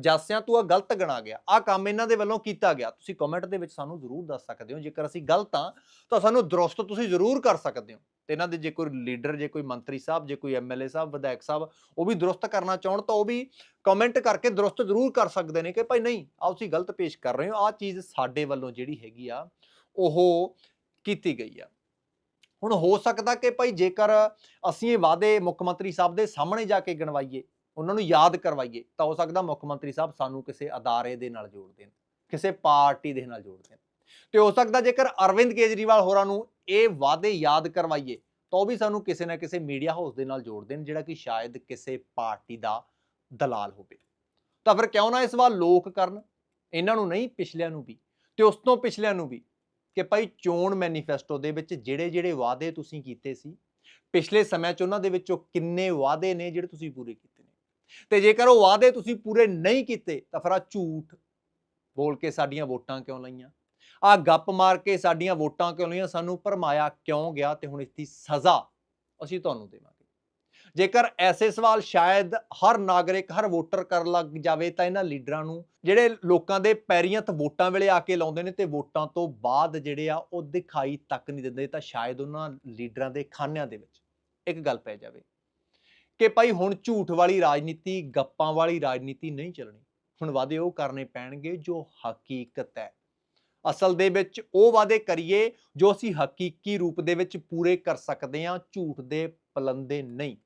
A: ਜਾਸਿਆਂ ਤੂੰ ਆ ਗਲਤ ਗਣਾ ਗਿਆ। ਆ ਕੰਮ ਇਹਨਾਂ ਦੇ ਵੱਲੋਂ ਕੀਤਾ ਗਿਆ। ਤੁਸੀਂ ਕਮੈਂਟ ਦੇ ਵਿੱਚ ਸਾਨੂੰ ਜ਼ਰੂਰ ਦੱਸ ਸਕਦੇ ਹੋ। ਜੇਕਰ ਅਸੀਂ ਗਲਤ ਆ ਤਾਂ ਸਾਨੂੰ ਦਰੁਸਤ ਤੁਸੀਂ ਜ਼ਰੂਰ ਕਰ ਸਕਦੇ ਹੋ। ਤੇ ਇਹਨਾਂ ਦੇ ਜੇ ਕੋਈ ਲੀਡਰ, ਜੇ ਕੋਈ ਮੰਤਰੀ ਸਾਹਿਬ, ਜੇ ਕੋਈ ਐਮਐਲਏ ਸਾਹਿਬ, ਵਿਧਾਇਕ ਸਾਹਿਬ, ਉਹ ਵੀ ਦਰੁਸਤ ਕਰਨਾ ਚਾਹਣ, ਤਾਂ ਉਹ ਵੀ ਕਮੈਂਟ ਕਰਕੇ ਦਰੁਸਤ ਜ਼ਰੂਰ ਕਰ ਸਕਦੇ ਨੇ ਕਿ ਭਾਈ ਨਹੀਂ ਆ ਤੁਸੀਂ ਗਲਤ ਪੇਸ਼ ਕਰ ਰਹੇ ਹੋ। ਆ ਚੀਜ਼ ਸਾਡੇ ਵੱਲੋਂ ਜਿਹੜੀ ਹੈਗੀ ਆ, ਉਹ ਕੀਤੀ ਗਈ ਆ। ਹੁਣ ਹੋ ਸਕਦਾ ਕਿ ਭਾਈ ਜੇਕਰ ਅਸੀਂ ਇਹ ਵਾਅਦੇ ਮੁੱਖ ਮੰਤਰੀ ਸਾਹਿਬ ਦੇ ਸਾਹਮਣੇ ਜਾ ਕੇ ਗਿਣਵਾਈਏ ਉਹਨਾਂ ਨੂੰ ਯਾਦ ਕਰਵਾਈਏ, ਤਾਂ ਹੋ ਸਕਦਾ ਮੁੱਖ ਮੰਤਰੀ ਸਾਹਿਬ ਸਾਨੂੰ ਕਿਸੇ ਅਦਾਰੇ ਦੇ ਨਾਲ ਜੋੜ ਦੇਣ, ਕਿਸੇ ਪਾਰਟੀ ਦੇ ਨਾਲ ਜੋੜ ਦੇਣ। ਤੇ ਹੋ ਸਕਦਾ ਜੇਕਰ ਅਰਵਿੰਦ ਕੇਜਰੀਵਾਲ ਹੋਰਾਂ ਨੂੰ ਇਹ ਵਾਅਦੇ ਯਾਦ ਕਰਵਾਈਏ, ਤਾਂ ਉਹ ਵੀ ਸਾਨੂੰ ਕਿਸੇ ਨਾ ਕਿਸੇ ਮੀਡੀਆ ਹਾਊਸ ਦੇ ਨਾਲ ਜੋੜ ਦੇਣ, ਜਿਹੜਾ ਕਿ ਸ਼ਾਇਦ ਕਿਸੇ ਪਾਰਟੀ ਦਾ ਦਲਾਲ ਹੋਵੇ। ਤਾਂ ਫਿਰ ਕਿਉਂ ਨਾ ਇਸ ਵਾਰ ਲੋਕ ਕਰਨ, ਇਹਨਾਂ ਨੂੰ ਨਹੀਂ, ਪਿਛਲਿਆਂ ਨੂੰ ਵੀ। ਤੇ ਉਸ ਤੋਂ ਪਿਛਲਿਆਂ ਨੂੰ ਵੀ ਕਿ ਭਾਈ ਚੋਣ ਮੈਨੀਫੈਸਟੋ ਦੇ ਵਿੱਚ ਜਿਹੜੇ ਜਿਹੜੇ ਵਾਅਦੇ ਤੁਸੀਂ ਕੀਤੇ ਸੀ, ਪਿਛਲੇ ਸਮੇਂ 'ਚ ਉਹਨਾਂ ਦੇ ਵਿੱਚੋਂ ਕਿੰਨੇ ਵਾਅਦੇ ਨੇ ਜਿਹੜੇ ਤੁਸੀਂ ਪੂਰੇ ਕੀਤੇ? ਤੇ ਜੇਕਰ ਉਹ ਵਾਅਦੇ ਤੁਸੀਂ ਪੂਰੇ ਨਹੀਂ ਕੀਤੇ, ਤਾਂ ਫਿਰ ਆ ਝੂਠ ਬੋਲ ਕੇ ਸਾਡੀਆਂ ਵੋਟਾਂ ਕਿਉਂ ਲਈਆਂ? ਆ ਗੱਪ ਮਾਰ ਕੇ ਸਾਡੀਆਂ ਵੋਟਾਂ ਕਿਉਂ ਲਈਆਂ? ਸਾਨੂੰ ਭਰਮਾਇਆ ਕਿਉਂ ਗਿਆ ਤੇ ਹੁਣ ਇਸ ਦੀ ਸਜ਼ਾ ਅਸੀਂ ਤੁਹਾਨੂੰ ਦੇਵਾਂਗੇ। ਜੇਕਰ ਐਸੇ ਸਵਾਲ ਸ਼ਾਇਦ ਹਰ ਨਾਗਰਿਕ, ਹਰ ਵੋਟਰ ਕਰਨ ਲੱਗ ਜਾਵੇ, ਤਾਂ ਇਹਨਾਂ ਲੀਡਰਾਂ ਨੂੰ, ਜਿਹੜੇ ਲੋਕਾਂ ਦੇ ਪੈਰੀਆਂ ਤੇ ਵੋਟਾਂ ਵੇਲੇ ਆ ਕੇ ਲਾਉਂਦੇ ਨੇ ਤੇ ਵੋਟਾਂ ਤੋਂ ਬਾਅਦ ਜਿਹੜੇ ਆ ਉਹ ਦਿਖਾਈ ਤੱਕ ਨਹੀਂ ਦਿੰਦੇ, ਤਾਂ ਸ਼ਾਇਦ ਉਹਨਾਂ ਲੀਡਰਾਂ ਦੇ ਖਾਨਿਆਂ ਦੇ ਵਿੱਚ ਇੱਕ ਗੱਲ ਪੈ ਜਾਵੇ। ਕਿ ਭਾਈ ਹੁਣ ਝੂਠ ਵਾਲੀ ਰਾਜਨੀਤੀ, ਗੱਪਾਂ ਵਾਲੀ ਰਾਜਨੀਤੀ ਨਹੀਂ ਚੱਲਣੀ। ਹੁਣ ਵਾਅਦੇ ਉਹ ਕਰਨੇ ਪੈਣਗੇ ਜੋ ਹਕੀਕਤ ਹੈ। ਅਸਲ ਦੇ ਵਿੱਚ ਉਹ ਵਾਅਦੇ ਕਰੀਏ ਜੋ ਅਸੀਂ ਹਕੀਕੀ ਰੂਪ ਦੇ ਵਿੱਚ ਪੂਰੇ ਕਰ ਸਕਦੇ ਹਾਂ, ਝੂਠ ਦੇ ਪਲੰਦੇ ਨਹੀਂ।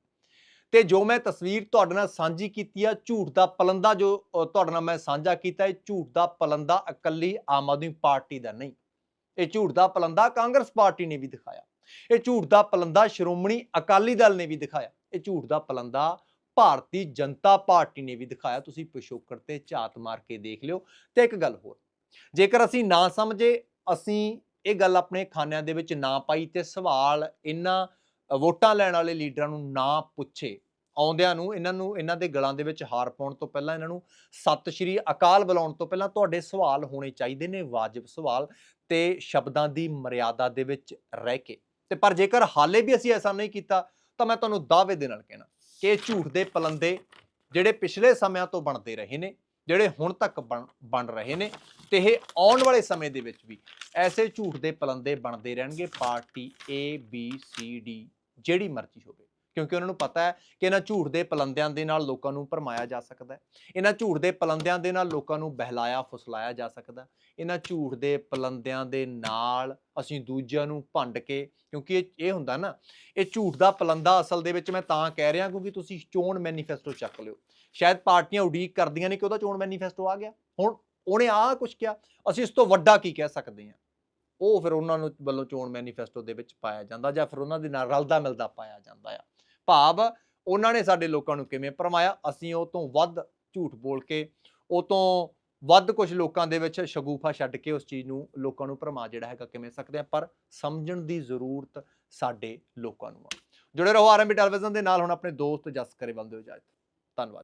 A: ਤੇ ਜੋ ਮੈਂ ਤਸਵੀਰ ਤੁਹਾਡੇ ਨਾਲ ਸਾਂਝੀ ਕੀਤੀ ਆ, ਝੂਠ ਦਾ ਪਲੰਦਾ ਜੋ ਤੁਹਾਡੇ ਨਾਲ ਮੈਂ ਸਾਂਝਾ ਕੀਤਾ ਇਹ ਝੂਠ ਦਾ ਪਲੰਦਾ ਇਕੱਲੀ ਆਮ ਆਦਮੀ ਪਾਰਟੀ ਦਾ ਨਹੀਂ। ਇਹ ਝੂਠ ਦਾ ਪਲੰਦਾ ਕਾਂਗਰਸ ਪਾਰਟੀ ਨੇ ਵੀ ਦਿਖਾਇਆ। ਇਹ ਝੂਠ ਦਾ ਪਲੰਦਾ ਸ਼੍ਰੋਮਣੀ ਅਕਾਲੀ ਦਲ ਨੇ ਵੀ ਦਿਖਾਇਆ। ਇਹ ਝੂਠ ਦਾ ਪਲੰਦਾ ਭਾਰਤੀ ਜਨਤਾ ਪਾਰਟੀ ਨੇ ਵੀ ਦਿਖਾਇਆ। ਤੁਸੀਂ ਪਿਛੋਕੜ ਤੇ ਝਾਤ ਮਾਰ ਕੇ ਦੇਖ ਲਿਓ। ਤੇ ਇੱਕ ਗੱਲ ਹੋਰ, ਜੇਕਰ ਅਸੀਂ ਨਾ ਸਮਝੇ, ਅਸੀਂ ਇਹ ਗੱਲ ਆਪਣੇ ਖਾਨਿਆਂ ਦੇ ਵਿੱਚ ਨਾ ਪਾਈ ਤੇ ਸਵਾਲ ਇਹਨਾਂ ਵੋਟਾਂ ਲੈਣ ਵਾਲੇ ਲੀਡਰਾਂ ਨੂੰ ਨਾ ਪੁੱਛੇ, ਆਉਂਦਿਆਂ ਨੂੰ ਇਹਨਾਂ ਨੂੰ, ਇਹਨਾਂ ਦੇ ਗਲਾਂ ਦੇ ਵਿੱਚ ਹਾਰ ਪਾਉਣ ਤੋਂ ਪਹਿਲਾਂ ਇਹਨਾਂ ਨੂੰ ਸਤਿ ਸ਼੍ਰੀ ਅਕਾਲ ਬੁਲਾਉਣ ਤੋਂ ਪਹਿਲਾਂ ਤੁਹਾਡੇ ਸਵਾਲ ਹੋਣੇ ਚਾਹੀਦੇ ਨੇ, ਵਾਜਬ ਸਵਾਲ ਤੇ ਸ਼ਬਦਾਂ ਦੀ ਮਰਿਆਦਾ ਦੇ ਵਿੱਚ ਰਹਿ ਕੇ। ਤੇ ਪਰ ਜੇਕਰ ਹਾਲੇ ਵੀ ਅਸੀਂ ਐਸਾ ਨਹੀਂ ਕੀਤਾ ਤਾਂ ਮੈਂ ਤੁਹਾਨੂੰ ਦਾਅਵੇ ਦੇ ਨਾਲ ਕਹਿਣਾ, ਕਿ ਇਹ ਝੂਠ ਦੇ ਪਲੰਦੇ ਜਿਹੜੇ ਪਿਛਲੇ ਸਮਿਆਂ ਤੋਂ ਬਣਦੇ ਰਹੇ ਨੇ, ਜਿਹੜੇ ਹੁਣ ਤੱਕ ਬਣ ਬਣ ਰਹੇ ਨੇ, ਤੇ ਇਹ ਆਉਣ ਵਾਲੇ ਸਮੇਂ ਦੇ ਵਿੱਚ ਵੀ ਐਸੇ ਝੂਠ ਦੇ ਪਲੰਦੇ ਬਣਦੇ ਰਹਿਣਗੇ, party A, B, C, D, ਜਿਹੜੀ ਮਰਜ਼ੀ ਹੋਵੇ। ਕਿਉਂਕਿ ਉਹਨਾਂ ਨੂੰ ਪਤਾ ਹੈ ਕਿ ਇਹਨਾਂ ਝੂਠ ਦੇ ਪਲੰਦਿਆਂ ਦੇ ਨਾਲ ਲੋਕਾਂ ਨੂੰ ਭਰਮਾਇਆ ਜਾ ਸਕਦਾ ਹੈ। ਇਹਨਾਂ ਝੂਠ ਦੇ ਪਲੰਦਿਆਂ ਦੇ ਨਾਲ ਲੋਕਾਂ ਨੂੰ ਬਹਿਲਾਇਆ, ਫੁਸਲਾਇਆ ਜਾ ਸਕਦਾ ਇਹਨਾਂ ਝੂਠ ਦੇ ਪਲੰਦਿਆਂ ਦੇ ਨਾਲ ਅਸੀਂ ਦੂਜਿਆਂ ਨੂੰ ਭੰਡ ਕੇ, ਕਿਉਂਕਿ ਇਹ ਇਹ ਹੁੰਦਾ ਨਾ, ਇਹ ਝੂਠ ਦਾ ਪਲੰਦਾ ਅਸਲ ਦੇ ਵਿੱਚ ਮੈਂ ਤਾਂ ਕਹਿ ਰਿਹਾ ਕਿਉਂਕਿ ਤੁਸੀਂ ਚੋਣ ਮੈਨੀਫੈਸਟੋ ਚੱਕ ਲਿਓ। ਸ਼ਾਇਦ ਪਾਰਟੀਆਂ ਉਡੀਕ ਕਰਦੀਆਂ ਨੇ ਕਿ ਉਹਦਾ ਚੋਣ ਮੈਨੀਫੈਸਟੋ ਆ ਗਿਆ। ਹੁਣ ਉਹਨੇ ਆਹ ਕੁਝ ਕਿਹਾ, ਅਸੀਂ ਇਸ ਤੋਂ ਵੱਡਾ ਕੀ ਕਹਿ ਸਕਦੇ ਹਾਂ? ਉਹ ਫਿਰ ਉਹਨਾਂ ਨੂੰ ਵੱਲੋਂ ਚੋਣ ਮੈਨੀਫੈਸਟੋ ਦੇ ਵਿੱਚ ਪਾਇਆ ਜਾਂਦਾ ਜਾਂ ਫਿਰ ਉਹਨਾਂ ਦੇ ਨਾਲ ਰਲਦਾ ਮਿਲਦਾ ਪਾਇਆ ਜਾਂਦਾ ਆ। ਭਾਵ ਉਹਨਾਂ ਨੇ ਸਾਡੇ ਲੋਕਾਂ ਨੂੰ ਕਿਵੇਂ ਭਰਮਾਇਆ? ਅਸੀਂ ਉਹ ਤੋਂ ਵੱਧ ਝੂਠ ਬੋਲ ਕੇ, ਉਹ ਤੋਂ ਵੱਧ ਕੁਝ ਲੋਕਾਂ ਦੇ ਵਿੱਚ ਸ਼ਗੂਫਾ ਛੱਡ ਕੇ ਉਸ ਚੀਜ਼ ਨੂੰ ਲੋਕਾਂ ਨੂੰ ਭਰਮਾ ਜਿਹੜਾ ਹੈਗਾ ਕਿਵੇਂ ਸਕਦੇ ਆ? ਪਰ ਸਮਝਣ ਦੀ ਜ਼ਰੂਰਤ ਸਾਡੇ ਲੋਕਾਂ ਨੂੰ ਆ। ਜੁੜੇ ਰਹੋ ਆਰਐਮਬੀ ਟੈਲੀਵਿਜ਼ਨ ਦੇ ਨਾਲ, ਹੁਣ ਆਪਣੇ ਦੋਸਤ ਜਸ ਕਰੇ ਵੱਲ ਦਿਓ ਇਜਾਜ਼ਤ ਧੰਨਵਾਦ।